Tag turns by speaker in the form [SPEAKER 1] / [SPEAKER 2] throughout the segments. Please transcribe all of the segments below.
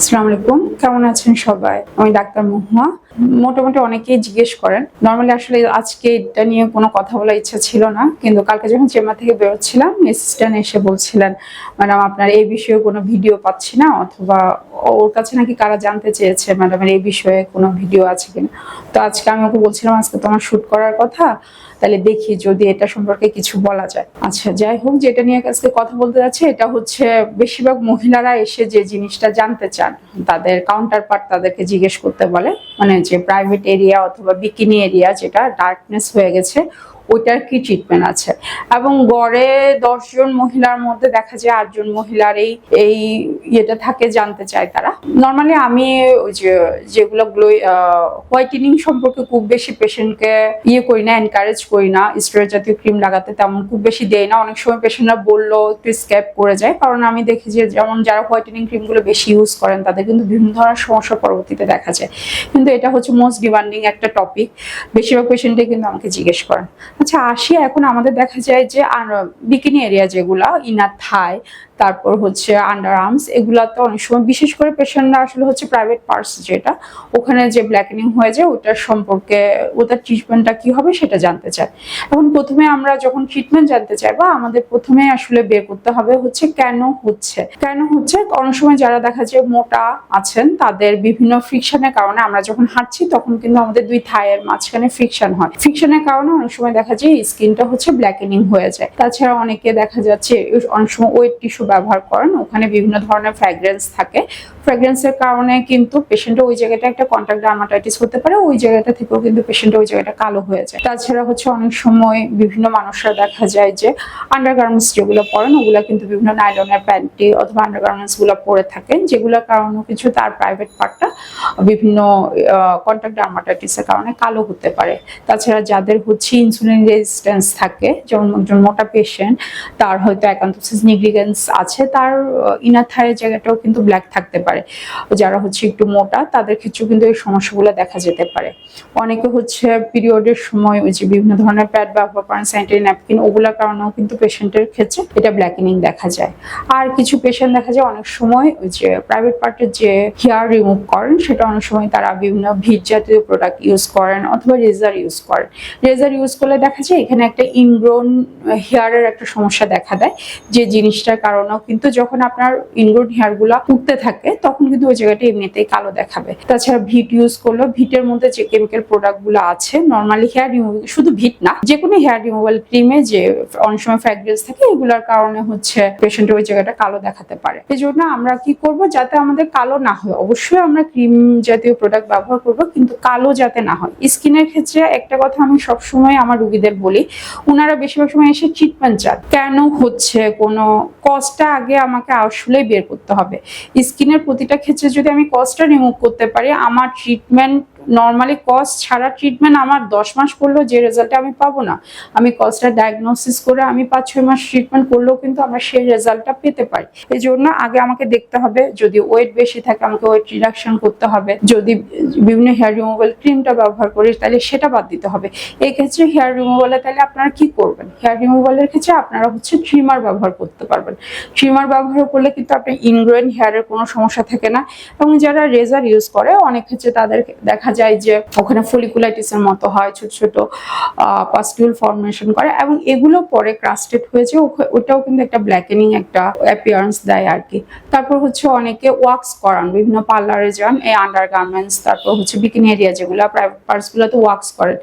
[SPEAKER 1] আসসালামু আলাইকুম। কেমন আছেন সবাই? আমি ডাক্তার মহুয়া। মোটামুটি অনেকেই জিজ্ঞেস করেন। নর্মালি আসলে আজকে এটা নিয়ে কোনো কথা বলার ইচ্ছা ছিল না, কিন্তু কালকে যখন চেম্বার থেকে বেরোচ্ছিলাম অ্যাসিস্ট্যান্ট এসে বলছিলেন, ম্যাডাম, আপনার এই বিষয়ে কোনো ভিডিও পাচ্ছি না, অথবা ওর কাছে নাকি কারা জানতে চেয়েছে ম্যাডামের এই বিষয়ে কোনো ভিডিও আছে কিনা? তো আজকে আমি ওকে বলছিলাম, আজকে তোমার শুট করার কথা। তাহলে দেখি যদি এটা সম্পর্কে কিছু বলা যায়। আচ্ছা যাই হোক, যেটা নিয়ে আজকে কথা বলতে যাচ্ছে, এটা হচ্ছে বেশিরভাগ মহিলারা এসে যে জিনিসটা জানতে চান, তাদের কাউন্টার পার্ট তাদেরকে জিজ্ঞেস করতে বলে মানে যে প্রাইভেট এরিয়া অথবা বিকিনি এরিয়া যেটা ডার্কনেস হয়ে গেছে ওইটার কি ট্রিটমেন্ট আছে? এবং গড়ে দশজন মহিলার মধ্যে দেখা যায় আটজন মহিলার এই এই ইয়েটা থাকে, জানতে চায় তারা। নর্মালি আমি ওই যে, যেগুলো গ্লো হোয়াইটেনিং সম্পর্কে খুব বেশি পেশেন্টকে ইয়ে করি না এনকারেজ করি না। স্টেরয়েড জাতীয় ক্রিম লাগাতে তেমন খুব বেশি দেয় না। অনেক সময় পেশেন্টরা বলল, একটু স্ক্যাপ করে যায়। কারণ আমি দেখি যে, যেমন যারা হোয়াইটেনিং ক্রিমগুলো বেশি ইউজ করেন, তাদের কিন্তু বিভিন্ন ধরনের সমস্যা পরবর্তীতে দেখা যায়। কিন্তু এটা হচ্ছে মোস্ট ডিমান্ডিং একটা টপিক বেশিরভাগ পেশেন্টে কিন্তু আমাকে জিজ্ঞেস করেন। আচ্ছা আসি এখন আমাদের দেখা যায় যে বিকিনি এরিয়া যেগুলা ইনার থাই তারপর হচ্ছে আন্ডার আর্মস এগুলাতে অনেক সময়, বিশেষ করে পেশেন্টরা আসলে হচ্ছে প্রাইভেট পার্টস যেটা, ওখানে যে ব্ল্যাকেনিং হয়ে যায়, ওটার সম্পর্কে, ওটার ট্রিটমেন্টটা কি হবে সেটা জানতে চায়। এখন প্রথমে আমরা যখন ট্রিটমেন্ট জানতে চাইব, আমাদের প্রথমে আসলে বের করতে হবে হচ্ছে কেন হচ্ছে। কেন হচ্ছে? অনেক সময় যারা দেখা যায় মোটা আছেন, তাদের বিভিন্ন ফ্রিকশনের কারণে আমরা যখন হাঁটছি, তখন কিন্তু আমাদের দুই থায়ের মাঝখানে ফ্রিকশন হয়। ফ্রিকশনের কারণে অনেক সময় দেখা যায় স্কিনটা হচ্ছে ব্ল্যাকেনিং হয়ে যায়। তাছাড়া অনেকে দেখা যাচ্ছে, অনেক সময় ওয়েট টিস্যু ব্যবহার করেন। ওখানে বিভিন্ন ধরনের ফ্র্যাগ্রেন্স থাকে। ফ্র্যাগ্রেন্সের কারণে কিন্তু পেশেন্টের ওই জায়গাটা একটা কন্ট্যাক্ট ডার্মাটাইটিস হতে পারে, ওই জায়গাটা থেকেও কিন্তু পেশেন্টের ওই জায়গাটা কালো হয়ে যায়। তাছাড়া হচ্ছে অনেক সময় বিভিন্ন মানুষরা দেখা যায় যে আন্ডারগার্মেন্টস যেগুলো পরেন, ওগুলো কিন্তু বিভিন্ন নাইলনের প্যান্টি অথবা আন্ডারগার্মেন্টসগুলো পরে থাকেন, যেগুলোর কারণে কিছু তার প্রাইভেট পার্টটা বিভিন্ন কন্ট্যাক্ট ডার্মাটাইটিসের কারণে কালো হতে পারে। তাছাড়া যাদের হচ্ছে ইনসুলিন রেজিস্ট্যান্স থাকে, যেমন একজন মোটা পেশেন্ট তার হয়তো একান্তোসিস নিগ্রিগেন্স আছে, তার ইনার থায়ের জায়গাটাও কিন্তু ব্ল্যাক থাকতে পারে। যারা হচ্ছে একটু মোটা, তাদের ক্ষেত্রেও কিন্তু এই সমস্যাগুলো দেখা যেতে পারে। অনেকে হচ্ছে পিরিয়ডের সময় ওই যে বিভিন্ন ধরনের প্যাড ব্যবহার করেন স্যানিটারি ন্যাপকিন ওগুলোর কারণেও কিন্তু পেশেন্টের ক্ষেত্রে এটা ব্ল্যাকেনিং দেখা যায়। আর কিছু পেশেন্ট দেখা যায় অনেক সময় ওই যে প্রাইভেট পার্টের যে হেয়ার রিমুভ করেন, সেটা অনেক সময় তারা বিভিন্ন ভিট জাতীয় প্রোডাক্ট ইউজ করেন অথবা রেজার ইউজ করেন। রেজার ইউজ করলে দেখা যায় এখানে একটা ইনগ্রোন হেয়ারের একটা সমস্যা দেখা দেয়, যে জিনিসটার কারণেও কিন্তু যখন আপনার ইনগ্রোন হেয়ারগুলা উঠতে থাকে তখন কিন্তু ওই জায়গাটা এমনিতেই কালো দেখাবে। তাছাড়া ভিট ইউজ করল ভিটের মধ্যে যে কেমিক্যাল প্রোডাক্টগুলো আছে নর্মালি হেয়ার রিমুভ শুধু ভিট না, যে কোনো হেয়ার রিমুভাল ক্রিমে যে অনেক সময় ফ্র্যাগ্রেন্স থাকে, এগুলোর কারণে হচ্ছে পেশেন্টের ওই জায়গাটা কালো দেখাতে পারে। এই জন্য আমরা কি করব, যাতে আমাদের কালো না হয়, অবশ্যই আমরা ক্রিম জাতীয় প্রোডাক্ট ব্যবহার করব, কিন্তু কালো যাতে না হয়। স্কিনের ক্ষেত্রে একটা কথা আমি সবসময় আমার রুগীদের বলি ওনারা বেশিরভাগ সময় এসে ট্রিটমেন্ট চান। কেন হচ্ছে? কোনো কজটা আগে আমাকে আসলেই বের করতে হবে। স্কিনের প্রতিটা ক্ষেত্রে যদি আমি কস্টটা রিমুভ করতে পারি আমার ট্রিটমেন্ট নর্মালি কজ ছাড়া ট্রিটমেন্ট আমার দশ মাস করলেও যে রেজাল্টটা আমি পাবো না। আমি কজটা ডায়াগনোসিস করে আমি পাঁচ, ছয় মাস ট্রিটমেন্ট করলেও কিন্তু আমরা সেই রেজাল্টটা পেতে পারি। এই জন্য আগে আমাকে দেখতে হবে, যদি ওয়েট বেশি থাকে আমাকে ওয়েট রিডাকশন করতে হবে। যদি বিভিন্ন হেয়ার রিমুভাল ক্রিমটা ব্যবহার করি, তাহলে সেটা বাদ দিতে হবে। এই ক্ষেত্রে হেয়ার রিমুভালে তাহলে আপনারা কি করবেন? হেয়ার রিমুভালের ক্ষেত্রে আপনারা হচ্ছে ট্রিমার ব্যবহার করতে পারবেন। ট্রিমার ব্যবহার করলে কিন্তু আপনার ইনগ্রোয়েন হেয়ারের কোনো সমস্যা থাকে না। এবং যারা রেজার ইউজ করে, অনেক ক্ষেত্রে তাদের দেখা যায় যে ওখানে ফলিকুলাইটিসের মতো হয়, ছোট ছোট পাস্টিউল ফর্মেশন করে এবং এগুলো পরে ক্রাস্টেড হয়েছে ওটাও কিন্তু একটা ব্ল্যাকেনিং একটা অ্যাপিয়ারেন্স দেয় আর কি তারপর হচ্ছে অনেকে ওয়াক্স করান, বিভিন্ন পার্লারে যান, এই আন্ডার গার্মেন্টস তারপর হচ্ছে বিকিনি এরিয়া যেগুলো প্রাইভেট পার্টসগুলোতে ওয়াক্স করেন।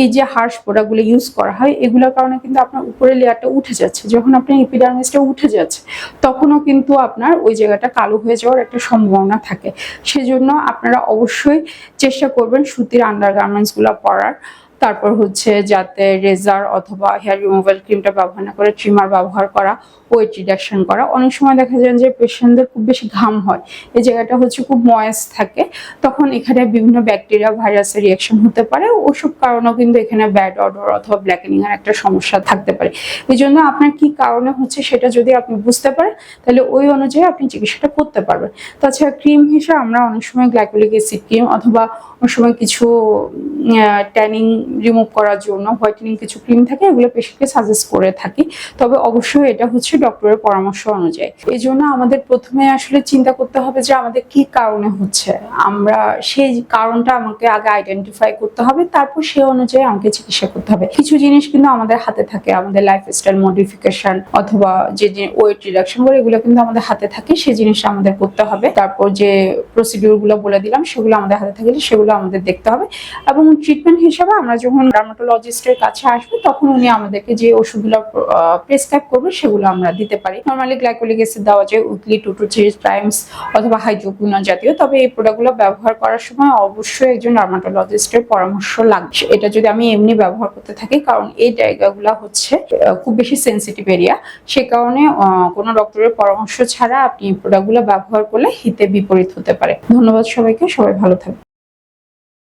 [SPEAKER 1] এই যে হার্শ প্রোডাক্টগুলো ইউজ করা হয়, এগুলোর কারণে কিন্তু আপনার উপরের লেয়ারটা উঠে যাচ্ছে। যখন আপনার এপিডার্মিসটা উঠে যাচ্ছে, তখনও কিন্তু আপনার ওই জায়গাটা কালো হয়ে যাওয়ার একটা সম্ভাবনা থাকে। সেজন্য আপনারা অবশ্যই চেষ্টা করবেন সুতির আন্ডার গার্মেন্টসগুলো পরার। তারপর হচ্ছে যাতে রেজার অথবা হেয়ার রিমুভাল ক্রিমটা ব্যবহার না করে ট্রিমার ব্যবহার করা ওয়েট রিডাকশন করা। অনেক সময় দেখা যায় যে পেশেন্টদের খুব বেশি ঘাম হয়। এই জায়গাটা হচ্ছে খুব ময়েস থাকে। তখন এখানে বিভিন্ন ব্যাকটেরিয়া ভাইরাসের রিয়াকশন হতে পারে। ওসব কারণেও কিন্তু এখানে ব্যাড অর্ডার অথবা ব্ল্যাকেনিং এর একটা সমস্যা থাকতে পারে। এই জন্য আপনার কি কারণে হচ্ছে সেটা যদি আপনি বুঝতে পারেন, তাহলে ওই অনুযায়ী আপনি চিকিৎসাটা করতে পারবেন। তাছাড়া ক্রিম হিসেবে আমরা অনেক সময় গ্লাইকোলিক অ্যাসিড ক্রিম অথবা অনেক সময় কিছু ট্যানিং রিমুভ করার জন্য হোয়াইটেনিং কিছু ক্রিম থাকে, এগুলো পেশেন্টকে সাজেস্ট করে থাকি। তবে অবশ্যই এটা হচ্ছে ডক্টরের পরামর্শ অনুযায়ী। এই জন্য আমাদের প্রথমে আসলে চিন্তা করতে হবে যে আমাদের কি কারণে হচ্ছে। আমরা সেই কারণটা আমাকে আগে আইডেন্টিফাই করতে হবে, তারপর সে অনুযায়ী আমাকে চিকিৎসা করতে হবে। কিছু জিনিস কিন্তু আমাদের হাতে থাকে, আমাদের লাইফস্টাইল মডিফিকেশন অথবা যে ওয়েট রিডাকশন করে এগুলো কিন্তু আমাদের হাতে থাকে সেই জিনিসটা আমাদের করতে হবে। তারপর যে প্রসিডিউরগুলো বলে দিলাম, সেগুলো আমাদের হাতে থাকলে সেগুলো আমাদের দেখতে হবে। এবং ট্রিটমেন্ট হিসাবে আমরা যখন ডার্মাটোলজিস্টের কাছে আসব, তখন উনি আমাদেরকে যে ওষুধগুলো প্রেসক্রাইব করবে সেগুলো আমরা দিতে পারি। নর্মালি গ্লাইকোলিক অ্যাসিড দেওয়া যায় weekly two two three times অথবা হাইড্রোকুইনন জাতীয়। তবে এই প্রোডাক্টগুলো ব্যবহার করার সময় অবশ্যই একজন ডার্মাটোলজিস্টের পরামর্শ লাগবে। এটা যদি আমি এমনি ব্যবহার করতে থাকি, কারণ এই জায়গাগুলো হচ্ছে খুব বেশি সেন্সিটিভ এরিয়া সে কারণে কোনো ডক্টরের পরামর্শ ছাড়া আপনি এই প্রোডাক্টগুলো ব্যবহার করলে হিতে বিপরীত হতে পারে। ধন্যবাদ সবাইকে, সবাই ভালো থাকবে